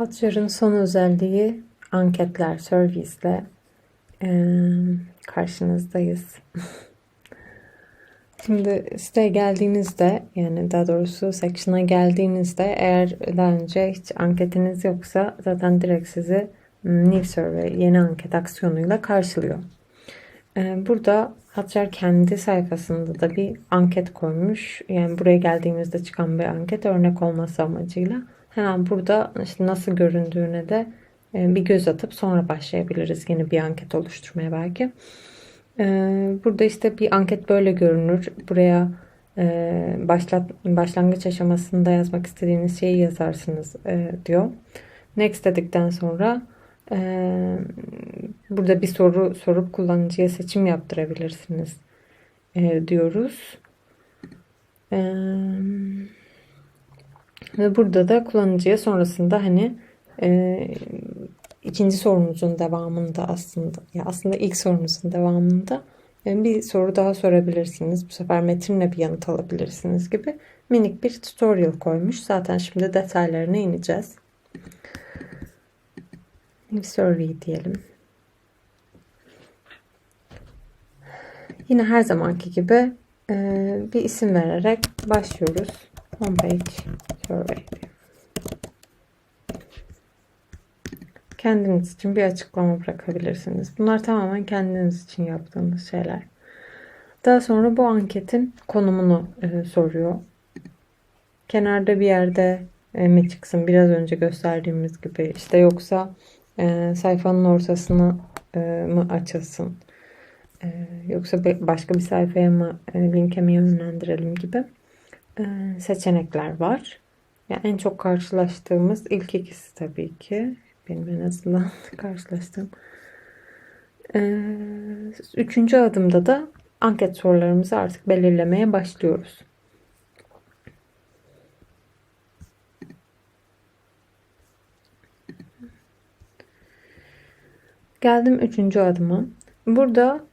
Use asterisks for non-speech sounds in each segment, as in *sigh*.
Hotjar'ın son özelliği anketler, servisle eee, karşınızdayız. *laughs* Şimdi siteye geldiğinizde yani daha doğrusu section'a geldiğinizde eğer daha önce hiç anketiniz yoksa zaten direkt sizi hmm, New Survey yeni anket aksiyonuyla karşılıyor. Ee, Burada Hotjar kendi sayfasında da bir anket koymuş. Yani buraya geldiğimizde çıkan bir anket örnek olması amacıyla. Hemen burada işte nasıl göründüğüne de e, bir göz atıp sonra başlayabiliriz yeni bir anket oluşturmaya belki. Ee, Burada işte bir anket böyle görünür. Buraya e, başlat, başlangıç aşamasında yazmak istediğiniz şeyi yazarsınız e, diyor. Next dedikten sonra e, burada bir soru sorup kullanıcıya seçim yaptırabilirsiniz e, diyoruz. E, ve burada da kullanıcıya sonrasında hani e, ikinci sorunuzun devamında aslında ya aslında ilk sorunuzun devamında e, bir soru daha sorabilirsiniz. Bu sefer metinle bir yanıt alabilirsiniz gibi minik bir tutorial koymuş. Zaten şimdi detaylarına ineceğiz. New survey diyelim. Yine her zamanki gibi e, bir isim vererek başlıyoruz. Homepage survey. Kendiniz için bir açıklama bırakabilirsiniz. Bunlar tamamen kendiniz için yaptığınız şeyler. Daha sonra bu anketin konumunu e, soruyor. Kenarda bir yerde e, mi çıksın biraz önce gösterdiğimiz gibi işte yoksa e, sayfanın ortasına e, mı açılsın e, yoksa başka bir sayfaya mı e, linke mi yönlendirelim gibi seçenekler var. Yani en çok karşılaştığımız ilk ikisi tabii ki. Benim en azından *laughs* karşılaştığım. Ee, üçüncü adımda da anket sorularımızı artık belirlemeye başlıyoruz. Geldim üçüncü adıma. Burada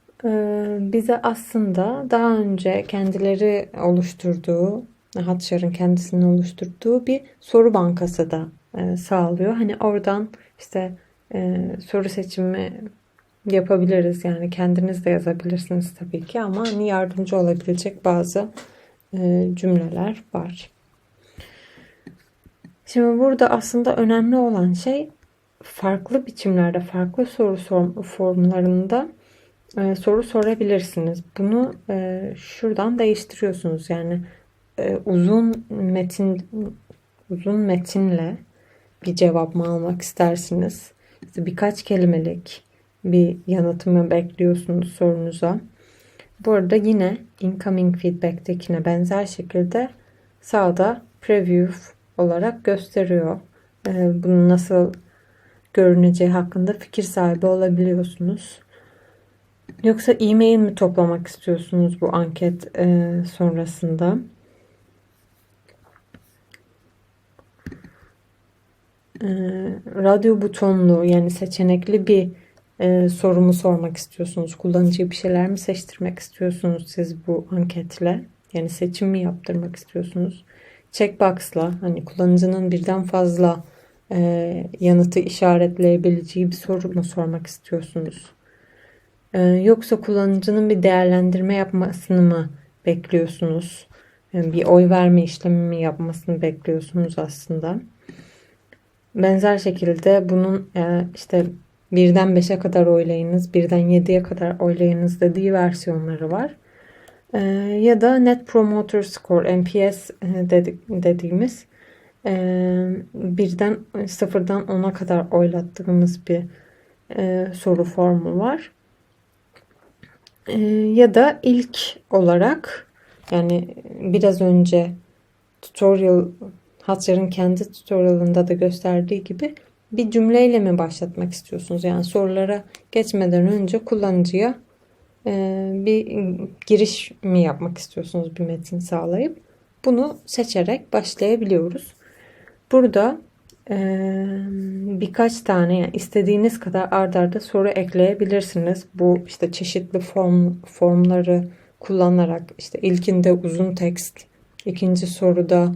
bize aslında daha önce kendileri oluşturduğu, Hotjar'ın kendisini oluşturduğu bir soru bankası da e, sağlıyor. Hani oradan işte e, soru seçimi yapabiliriz. Yani kendiniz de yazabilirsiniz tabii ki ama hani yardımcı olabilecek bazı e, cümleler var. Şimdi burada aslında önemli olan şey farklı biçimlerde, farklı soru formlarında e, soru sorabilirsiniz. Bunu e, şuradan değiştiriyorsunuz. Yani e, uzun metin uzun metinle bir cevap mı almak istersiniz? İşte birkaç kelimelik bir yanıtımı bekliyorsunuz sorunuza. Bu arada yine incoming feedback'tekine benzer şekilde sağda preview olarak gösteriyor. Ee, bunun nasıl görüneceği hakkında fikir sahibi olabiliyorsunuz. Yoksa e-mail mi toplamak istiyorsunuz bu anket e, sonrasında? e, radyo butonlu yani seçenekli bir e, sorumu sormak istiyorsunuz? Kullanıcıya bir şeyler mi seçtirmek istiyorsunuz siz bu anketle? Yani seçim mi yaptırmak istiyorsunuz? Checkbox'la hani kullanıcının birden fazla e, yanıtı işaretleyebileceği bir soru mu sormak istiyorsunuz? E, yoksa kullanıcının bir değerlendirme yapmasını mı bekliyorsunuz? Bir oy verme işlemi mi yapmasını bekliyorsunuz aslında? Benzer şekilde bunun e, işte birden 5'e kadar oylayınız, birden 7'ye kadar oylayınız dediği versiyonları var. E, ya da Net Promoter Score, NPS e, dediğimiz birden sıfırdan 10'a kadar oylattığımız bir soru formu var. Ya da ilk olarak yani biraz önce tutorial Hotjar'ın kendi tutorialında da gösterdiği gibi bir cümleyle mi başlatmak istiyorsunuz? Yani sorulara geçmeden önce kullanıcıya e, bir giriş mi yapmak istiyorsunuz bir metin sağlayıp bunu seçerek başlayabiliyoruz. Burada birkaç tane yani istediğiniz kadar ardarda arda soru ekleyebilirsiniz. Bu işte çeşitli form formları kullanarak işte ilkinde uzun tekst, ikinci soruda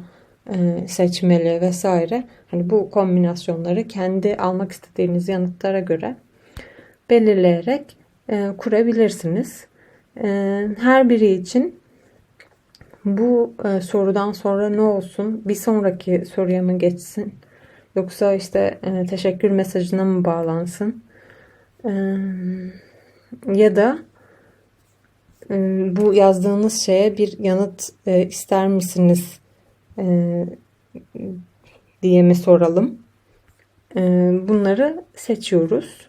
seçmeli vesaire. Hani bu kombinasyonları kendi almak istediğiniz yanıtlara göre belirleyerek kurabilirsiniz. Her biri için bu sorudan sonra ne olsun? Bir sonraki soruya mı geçsin? Yoksa işte e, teşekkür mesajına mı bağlansın? E, ya da e, bu yazdığınız şeye bir yanıt e, ister misiniz e, diye mi soralım? E, bunları seçiyoruz.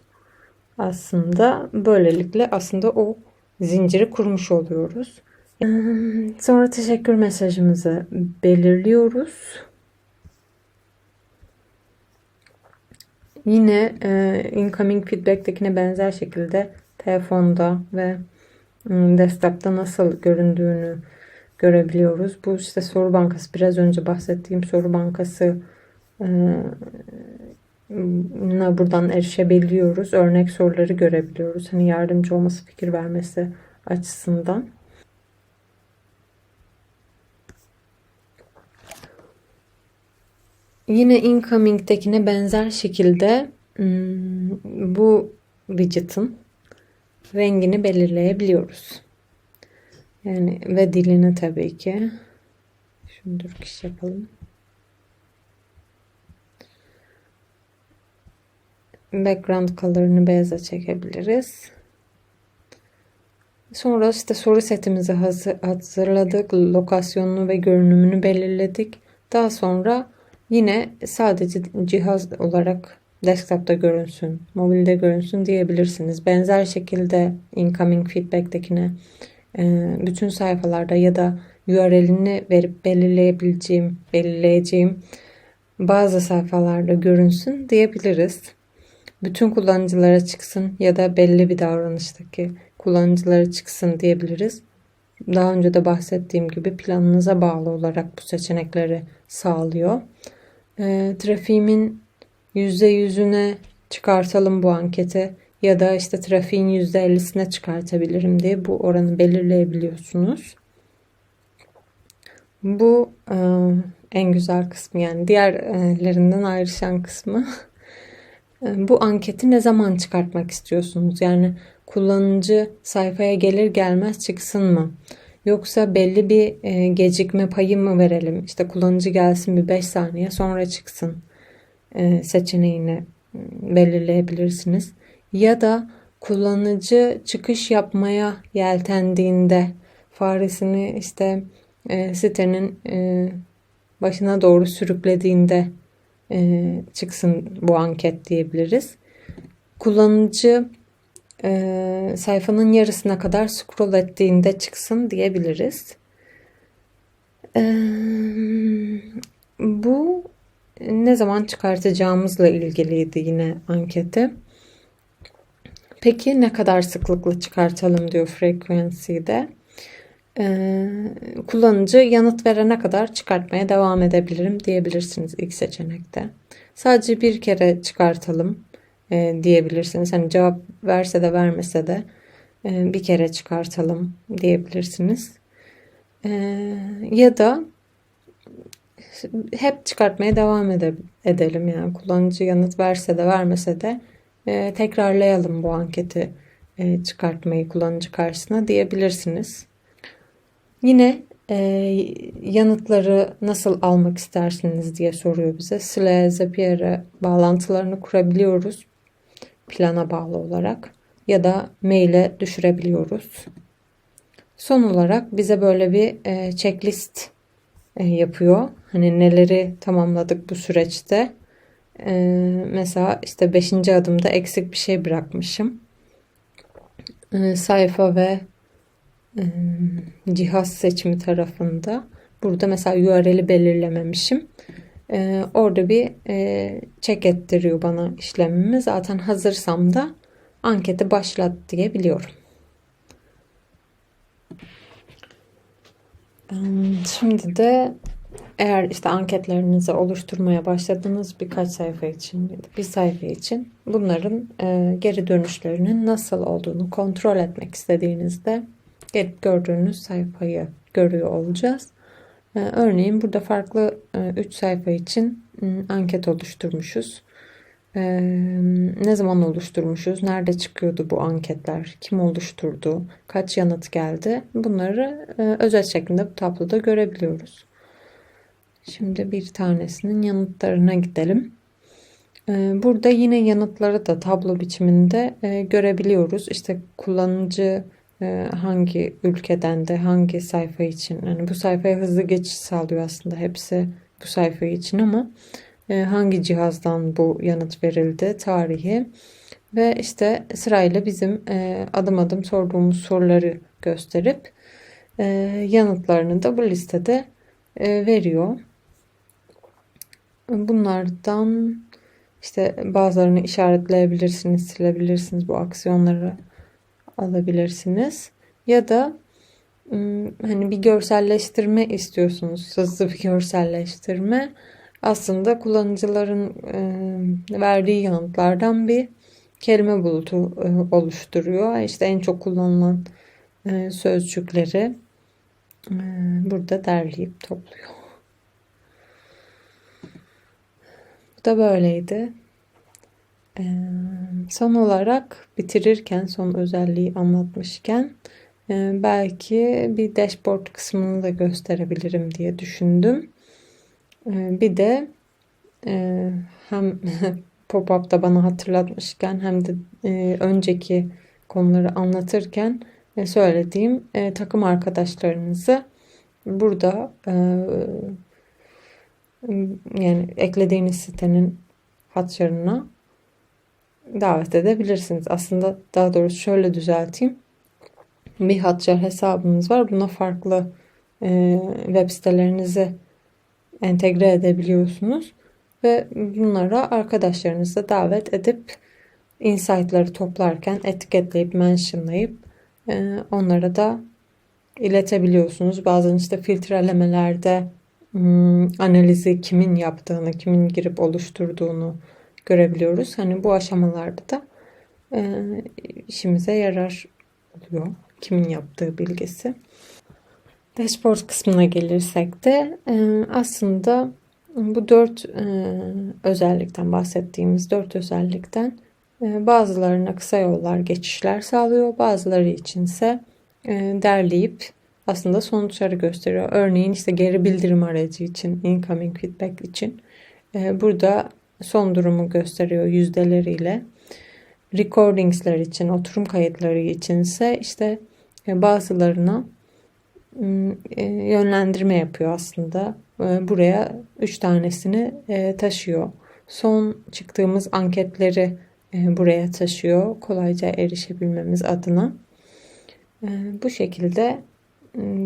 Aslında böylelikle aslında o zinciri kurmuş oluyoruz. E, sonra teşekkür mesajımızı belirliyoruz. Yine e, incoming feedback'tekine benzer şekilde telefonda ve ım, desktop'ta nasıl göründüğünü görebiliyoruz. Bu işte soru bankası biraz önce bahsettiğim soru bankası e, buradan erişebiliyoruz. Örnek soruları görebiliyoruz. Hani yardımcı olması, fikir vermesi açısından. Yine incoming'tekine benzer şekilde hmm, bu widget'ın rengini belirleyebiliyoruz. Yani ve dilini tabii ki. Şunu Türk yapalım. Background color'ını beyaza çekebiliriz. Sonra işte soru setimizi hazırladık. Lokasyonunu ve görünümünü belirledik. Daha sonra Yine sadece cihaz olarak desktop'ta görünsün, mobilde görünsün diyebilirsiniz. Benzer şekilde incoming feedback'tekine e, bütün sayfalarda ya da URL'ini verip belirleyebileceğim, belirleyeceğim bazı sayfalarda görünsün diyebiliriz. Bütün kullanıcılara çıksın ya da belli bir davranıştaki kullanıcılara çıksın diyebiliriz. Daha önce de bahsettiğim gibi planınıza bağlı olarak bu seçenekleri sağlıyor e, trafiğimin %100'üne çıkartalım bu ankete ya da işte trafiğin %50'sine çıkartabilirim diye bu oranı belirleyebiliyorsunuz. Bu e, en güzel kısmı yani diğerlerinden ayrışan kısmı. *laughs* E, bu anketi ne zaman çıkartmak istiyorsunuz? Yani kullanıcı sayfaya gelir gelmez çıksın mı? Yoksa belli bir e, gecikme payı mı verelim? İşte kullanıcı gelsin bir 5 saniye sonra çıksın e, seçeneğini ıı, belirleyebilirsiniz. Ya da kullanıcı çıkış yapmaya yeltendiğinde faresini işte e, sitenin e, başına doğru sürüklediğinde e, çıksın bu anket diyebiliriz. Kullanıcı e, sayfanın yarısına kadar scroll ettiğinde çıksın diyebiliriz. E, bu ne zaman çıkartacağımızla ilgiliydi yine anketi. Peki ne kadar sıklıkla çıkartalım diyor frequency'de. Ee, kullanıcı yanıt verene kadar çıkartmaya devam edebilirim diyebilirsiniz ilk seçenekte. Sadece bir kere çıkartalım e, diyebilirsiniz. Hani cevap verse de vermese de e, bir kere çıkartalım diyebilirsiniz. E, ya da hep çıkartmaya devam ede edelim yani kullanıcı yanıt verse de vermese de e, tekrarlayalım bu anketi e, çıkartmayı kullanıcı karşısına diyebilirsiniz. Yine e, yanıtları nasıl almak istersiniz diye soruyor bize. Slack, Zapier'e bağlantılarını kurabiliyoruz plana bağlı olarak ya da maile düşürebiliyoruz. Son olarak bize böyle bir e, checklist e, yapıyor. Hani neleri tamamladık bu süreçte. E, mesela işte 5. adımda eksik bir şey bırakmışım. E, sayfa ve e, cihaz seçimi tarafında. Burada mesela URL'i belirlememişim. Ee, orada bir e, check ettiriyor bana işlemimi. Zaten hazırsam da anketi başlat diyebiliyorum. Şimdi de eğer işte anketlerinizi oluşturmaya başladığınız birkaç sayfa için bir sayfa için bunların e, geri dönüşlerinin nasıl olduğunu kontrol etmek istediğinizde gördüğünüz sayfayı görüyor olacağız. E, örneğin burada farklı 3 sayfa için m, anket oluşturmuşuz. E, ne zaman oluşturmuşuz? Nerede çıkıyordu bu anketler? Kim oluşturdu? Kaç yanıt geldi? Bunları e, özet şeklinde bu tabloda görebiliyoruz. Şimdi bir tanesinin yanıtlarına gidelim. E, burada yine yanıtları da tablo biçiminde e, görebiliyoruz. İşte kullanıcı e, hangi ülkeden de hangi sayfa için? Yani bu sayfaya hızlı geçiş sağlıyor aslında hepsi bu sayfa için ama e, hangi cihazdan bu yanıt verildi tarihi? Ve işte sırayla bizim e, adım adım sorduğumuz soruları gösterip yanıtlarını da bu listede veriyor. Bunlardan işte bazılarını işaretleyebilirsiniz, silebilirsiniz bu aksiyonları alabilirsiniz. Ya da hani bir görselleştirme istiyorsunuz. Hızlı bir görselleştirme. Aslında kullanıcıların verdiği yanıtlardan bir kelime bulutu oluşturuyor. İşte en çok kullanılan sözcükleri burada derleyip topluyor. Bu da böyleydi. Son olarak bitirirken son özelliği anlatmışken belki bir dashboard kısmını da gösterebilirim diye düşündüm. Bir de hem *laughs* pop-up'ta bana hatırlatmışken hem de önceki konuları anlatırken söylediğim takım arkadaşlarınızı burada yani eklediğiniz sitenin hatlarına davet edebilirsiniz. Aslında daha doğrusu şöyle düzelteyim. Bir Hotjar hesabınız var. Buna farklı e, web sitelerinizi entegre edebiliyorsunuz. Ve bunlara arkadaşlarınızı davet edip insight'ları toplarken etiketleyip, mentionlayıp e, onlara da iletebiliyorsunuz. Bazen işte filtrelemelerde hmm, analizi kimin yaptığını, kimin girip oluşturduğunu görebiliyoruz. Hani bu aşamalarda da e, işimize yarar oluyor. Kimin yaptığı bilgisi. Dashboard kısmına gelirsek de e, aslında bu dört e, özellikten bahsettiğimiz dört özellikten e, bazılarına kısa yollar, geçişler sağlıyor. Bazıları içinse e, derleyip aslında sonuçları gösteriyor. Örneğin işte geri bildirim aracı için, incoming feedback için e, burada son durumu gösteriyor yüzdeleriyle. Recordingsler için, oturum kayıtları için ise işte e, bazılarına e, yönlendirme yapıyor aslında. E, buraya 3 tanesini taşıyor. Son çıktığımız anketleri buraya taşıyor. Kolayca erişebilmemiz adına. Bu şekilde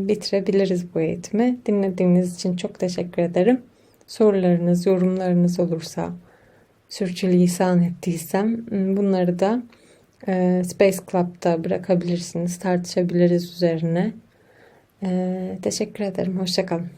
bitirebiliriz bu eğitimi. Dinlediğiniz için çok teşekkür ederim sorularınız, yorumlarınız olursa, sürçülisan ettiysem bunları da e, Space Club'da bırakabilirsiniz. Tartışabiliriz üzerine. E, teşekkür ederim. Hoşçakalın.